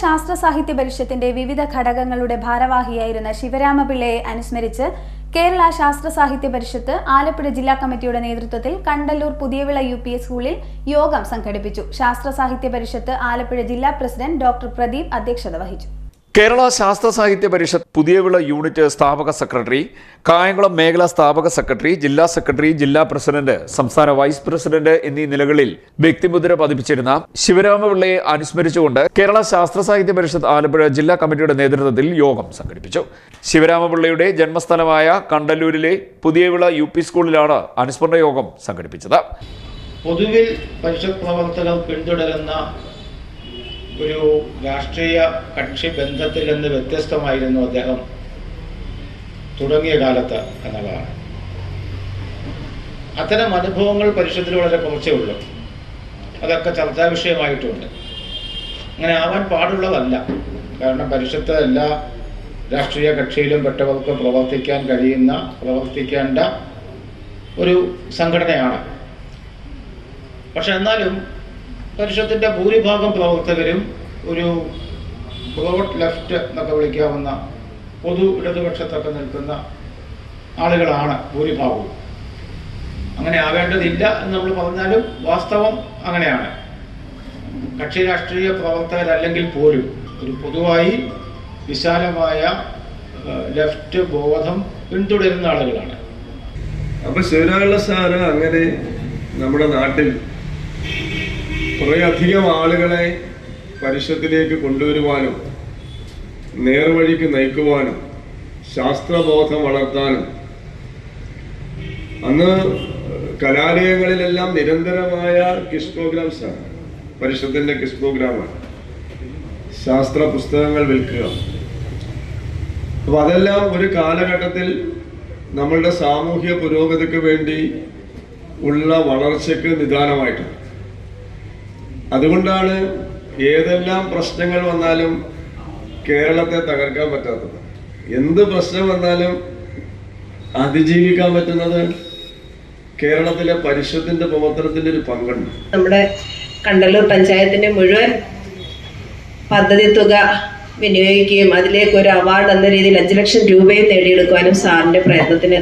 ശാസ്ത്ര സാഹിത്യ പരിഷത്തിന്റെ വിവിധ ഘടകങ്ങളുടെ ഭാരവാഹിയായിരുന്ന ശിവരാമപിള്ളയെ അനുസ്മരിച്ച് കേരള ശാസ്ത്ര സാഹിത്യ പരിഷത്ത് ആലപ്പുഴ ജില്ലാ കമ്മിറ്റിയുടെ നേതൃത്വത്തിൽ കണ്ടല്ലൂർ പുതിയവിള യു പി സ്കൂളിൽ യോഗം സംഘടിപ്പിച്ചു. ശാസ്ത്ര സാഹിത്യ പരിഷത്ത് ആലപ്പുഴ ജില്ലാ പ്രസിഡന്റ് ഡോക്ടർ പ്രദീപ് അധ്യക്ഷത വഹിച്ചു. കേരള ശാസ്ത്ര സാഹിത്യ പരിഷത്ത് പുതിയവിള യൂണിറ്റ് സ്ഥാപക സെക്രട്ടറി കായംകുളം മേഖലാ സ്ഥാപക സെക്രട്ടറി ജില്ലാ സെക്രട്ടറി ജില്ലാ പ്രസിഡന്റ് സംസ്ഥാന വൈസ് പ്രസിഡന്റ് എന്നീ നിലകളിൽ വ്യക്തിമുദ്ര പതിപ്പിച്ചിരുന്ന ശിവരാമപിള്ളയെ അനുസ്മരിച്ചുകൊണ്ട് കേരള ശാസ്ത്ര സാഹിത്യ പരിഷത്ത് ആലപ്പുഴ ജില്ലാ കമ്മിറ്റിയുടെ നേതൃത്വത്തിൽ യോഗം സംഘടിപ്പിച്ചു. ശിവരാമപിള്ളയുടെ ജന്മസ്ഥലമായ കണ്ടല്ലൂരിലെ പുതിയവിള യു പി സ്കൂളിലാണ് അനുസ്മരണ യോഗം സംഘടിപ്പിച്ചത്. പൊതുവിൽ പരിഷത്ത് പ്രവർത്തകർ പിന്തുടരുന്ന ഒരു രാഷ്ട്രീയ കക്ഷി ബന്ധത്തിൽ നിന്ന് വ്യത്യസ്തമായിരുന്നു അദ്ദേഹം തുടങ്ങിയ കാലത്ത് എന്നുള്ളതാണ് അത്തരം അനുഭവങ്ങൾ പരിഷത്തിൽ വളരെ കുറച്ചേ ഉള്ളൂ. അതൊക്കെ ചർച്ചാ വിഷയമായിട്ടുണ്ട്. അങ്ങനെ ആവാൻ പാടുള്ളതല്ല. കാരണം പരിഷത്ത് എല്ലാ രാഷ്ട്രീയ കക്ഷിയിലും പെട്ടവർക്ക് പ്രവർത്തിക്കാൻ കഴിയുന്ന പ്രവർത്തിക്കേണ്ട ഒരു സംഘടനയാണ്. പക്ഷെ എന്നാലും പരിഷത്തിന്റെ ഭൂരിഭാഗം പ്രവർത്തകരും ഒരു ബ്രോഡ് ലെഫ്റ്റ് എന്നൊക്കെ വിളിക്കാവുന്ന പൊതു ഇടതുപക്ഷത്തൊക്കെ നിൽക്കുന്ന ആളുകളാണ് ഭൂരിഭാഗവും. അങ്ങനെ ആവേണ്ടതില്ല എന്ന് നമ്മൾ പറഞ്ഞാലും വാസ്തവം അങ്ങനെയാണ്. കക്ഷി രാഷ്ട്രീയ പ്രവർത്തകരല്ലെങ്കിൽ പോലും ഒരു പൊതുവായി വിശാലമായ ലെഫ്റ്റ് ബോധം പിന്തുടരുന്ന ആളുകളാണ്. അപ്പൊ ശിവരാള സാറ് അങ്ങനെ നമ്മുടെ നാട്ടിൽ കുറെ അധികം ആളുകളെ പരിഷത്തിലേക്ക് കൊണ്ടുവരുവാനും നേർവഴിക്ക് നയിക്കുവാനും ശാസ്ത്രബോധം വളർത്താനും. അന്ന് കലാലയങ്ങളിലെല്ലാം നിരന്തരമായ കിസ് പ്രോഗ്രാംസാണ് ആണ്. പരിഷത്തിന്റെ കിസ് പ്രോഗ്രാമാണ്. ശാസ്ത്ര പുസ്തകങ്ങൾ വിൽക്കുക. അപ്പൊ അതെല്ലാം ഒരു കാലഘട്ടത്തിൽ നമ്മളുടെ സാമൂഹ്യ പുരോഗതിക്ക് വേണ്ടി ഉള്ള വളർച്ചയ്ക്ക് നിദാനമായിട്ടുണ്ട്. അതുകൊണ്ടാണ് ഏതെല്ലാം പ്രശ്നങ്ങൾ വന്നാലും കേരളത്തെ തകർക്കാൻ പറ്റാത്തത്. എന്ത് പ്രശ്നം വന്നാലും അതിജീവിക്കാൻ പറ്റുന്നത് കേരളത്തിലെ പരിഷത്തിന്റെ പ്രവർത്തനത്തിന്റെ ഒരു പങ്കുണ്ട് നമ്മുടെ കണ്ടല്ലൂർ പഞ്ചായത്തിന്റെ മുഴുവൻ പദ്ധതി തുക വിനിയോഗിക്കുകയും അതിലേക്ക് ഒരു അവാർഡ് എന്ന രീതിയിൽ അഞ്ച് ലക്ഷം രൂപയും നേടിയെടുക്കുവാനും സാറിന്റെ പ്രയത്നത്തിന്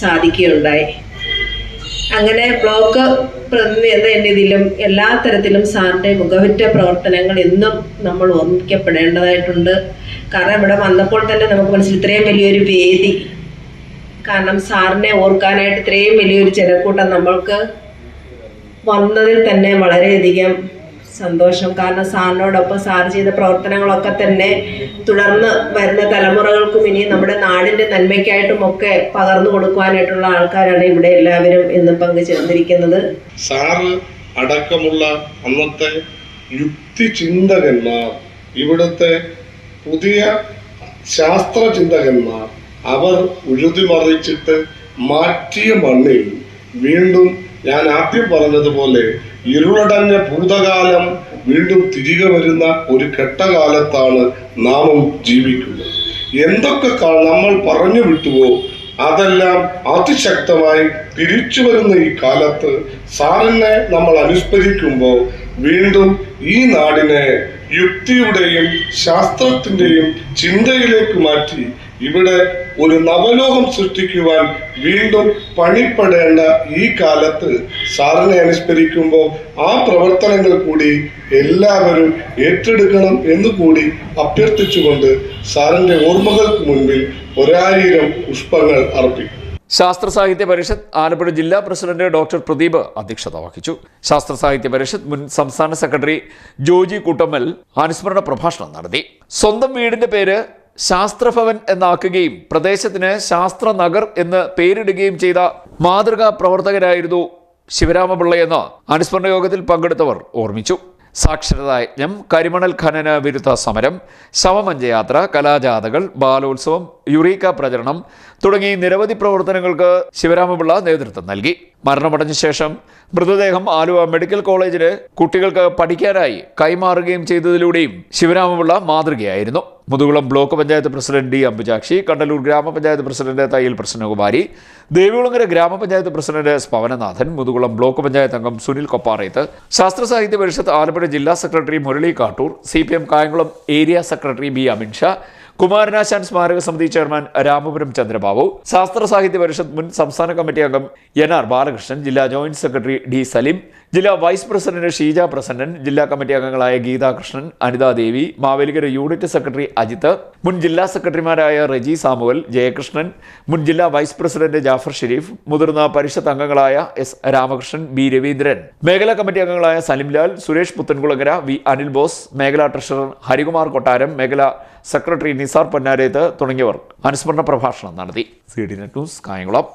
സാധിക്കുകയുണ്ടായി. അങ്ങനെ ബ്ലോക്ക് പ്രതിനിധി എന്ന രീതിയിലും എല്ലാ തരത്തിലും സാറിന്റെ മുഖവിറ്റ പ്രവർത്തനങ്ങൾ എന്നും നമ്മൾ ഓർമ്മിക്കപ്പെടേണ്ടതായിട്ടുണ്ട്. കാരണം ഇവിടെ വന്നപ്പോൾ തന്നെ നമുക്ക് മനസ്സിൽ ഇത്രയും വലിയൊരു വേദി. കാരണം സാറിനെ ഓർക്കാനായിട്ട് ഇത്രയും വലിയൊരു ജനക്കൂട്ടം നമ്മൾക്ക് വന്നതിൽ തന്നെ വളരെയധികം സന്തോഷം. കാരണം സാറിനോടൊപ്പം സാർ ചെയ്ത പ്രവർത്തനങ്ങളൊക്കെ തന്നെ തുടർന്ന് വരുന്ന തലമുറകൾക്കും ഇനി നമ്മുടെ നാടിന്റെ നന്മയ്ക്കായിട്ടും ഒക്കെ പകർന്നു കൊടുക്കുവാനായിട്ടുള്ള ആൾക്കാരാണ് ഇവിടെ എല്ലാവരും ഇന്ന് പങ്കുചേർന്നിരിക്കുന്നത്. സാറ് അടക്കമുള്ള അന്നത്തെ യുക്തി ചിന്തകന്മാർ ഇവിടുത്തെ പുതിയ ശാസ്ത്ര ചിന്തകന്മാർ അവർ ഉഴുതിമറിച്ചിട്ട് മാറ്റിയ മണ്ണിൽ വീണ്ടും ഞാൻ ആദ്യം പറഞ്ഞതുപോലെ ഇരുളടഞ്ഞ ഭൂതകാലം വീണ്ടും തിരികെ വരുന്ന ഒരു ഘട്ടകാലത്താണ് നാമം ജീവിക്കുന്നത്. എന്തൊക്കെ നമ്മൾ പറഞ്ഞു വിട്ടുവോ അതെല്ലാം അതിശക്തമായി തിരിച്ചു വരുന്ന ഈ കാലത്ത് സാറിനെ നമ്മൾ അനുസ്മരിക്കുമ്പോൾ വീണ്ടും ഈ നാടിനെ യുക്തിയുടെയും ശാസ്ത്രത്തിന്റെയും ചിന്തയിലേക്ക് മാറ്റി ഇവിടെ ഒരു നവലോകം സൃഷ്ടിക്കുവാൻ വീണ്ടും പണിപ്പെടേണ്ട ഈ കാലത്ത് സാറിനെ അനുസ്മരിക്കുമ്പോൾ ആ പ്രവർത്തനങ്ങൾ കൂടി എല്ലാവരും ഏറ്റെടുക്കണം എന്ന് കൂടി അഭ്യർത്ഥിച്ചുകൊണ്ട് സാറിന്റെ ഓർമ്മകൾക്ക് മുൻപിൽ ഒരായിരം പുഷ്പങ്ങൾ അർപ്പിക്കും. ശാസ്ത്ര സാഹിത്യ പരിഷത്ത് ആലപ്പുഴ ജില്ലാ പ്രസിഡന്റ് ഡോക്ടർ പ്രദീപ് അധ്യക്ഷത വഹിച്ചു. ശാസ്ത്ര സാഹിത്യ പരിഷത്ത് മുൻ സംസ്ഥാന സെക്രട്ടറി ജോജി കൂട്ടമ്മൽ അനുസ്മരണ പ്രഭാഷണം നടത്തി. സ്വന്തം വീടിന്റെ പേര് ശാസ്ത്രഭവൻ എന്നാക്കുകയും പ്രദേശത്തിന് ശാസ്ത്ര നഗർ എന്ന് പേരിടുകയും ചെയ്ത മാതൃകാ പ്രവർത്തകരായിരുന്നു ശിവരാമപിള്ളയെന്ന് അനുസ്മരണ യോഗത്തിൽ പങ്കെടുത്തവർ ഓർമ്മിച്ചു. സാക്ഷരതാ യജ്ഞം കരിമണൽ ഖനന വിരുദ്ധ സമരം ശവമഞ്ചയാത്ര കലാജാഥകൾ ബാലോത്സവം യുറീക്ക പ്രചരണം തുടങ്ങി നിരവധി പ്രവർത്തനങ്ങൾക്ക് ശിവരാമപിള്ള നേതൃത്വം നൽകി. മരണമടഞ്ഞ ശേഷം മൃതദേഹം ആലുവ മെഡിക്കൽ കോളേജിലെ കുട്ടികൾക്ക് പഠിക്കാനായി കൈമാറുകയും ചെയ്തതിലൂടെയും Sivaramapillai മാതൃകയായിരുന്നു. Muthukulam block panchayat president D Ambujakshi Kandalloor gramapanchayat president Thayyil Prasannakumari Devikulangara gramapanchayat president S Pavananathan Muthukulam block panchayat അംഗം സുനിൽ കൊപ്പാറയത്ത് ശാസ്ത്ര സാഹിത്യ പരിഷത്ത് ആലപ്പുഴ ജില്ലാ secretary Murali Kattoor C P M Kayamkulam area secretary B Aminsha Kumaranasan സ്മാരക സമിതി chairman Ramapuram Chandrababu ശാസ്ത്ര സാഹിത്യ പരിഷത്ത് മുൻ സംസ്ഥാന കമ്മിറ്റി അംഗം എൻ ആർ ബാലകൃഷ്ണൻ ജില്ലാ ജോയിന്റ് സെക്രട്ടറി ഡി സലീം ജില്ലാ വൈസ് പ്രസിഡന്റ് ഷീജ പ്രസന്നൻ ജില്ലാ കമ്മിറ്റി അംഗങ്ങളായ ഗീതാകൃഷ്ണൻ അനിതാദേവി മാവേലിക്കര യൂണിറ്റ് സെക്രട്ടറി അജിത്ത് മുൻ ജില്ലാ സെക്രട്ടറിമാരായ റെജി സാമുവൽ ജയകൃഷ്ണൻ മുൻ ജില്ലാ വൈസ് പ്രസിഡന്റ് ജാഫർ ഷെരീഫ് മുതിർന്ന പരിഷത്ത് അംഗങ്ങളായ എസ് രാമകൃഷ്ണൻ ബി രവീന്ദ്രൻ. മേഖലാ കമ്മിറ്റി അംഗങ്ങളായ സലിംലാൽ സുരേഷ് പുത്തൻകുളങ്ങര വി അനിൽ ബോസ് മേഖലാ ട്രഷറർ ഹരികുമാർ കൊട്ടാരം മേഖലാ സെക്രട്ടറി നിസാർ പൊന്നാരേത്ത് തുടങ്ങിയവർ അനുസ്മരണ പ്രഭാഷണം നടത്തി. C D net news Kayamkulam.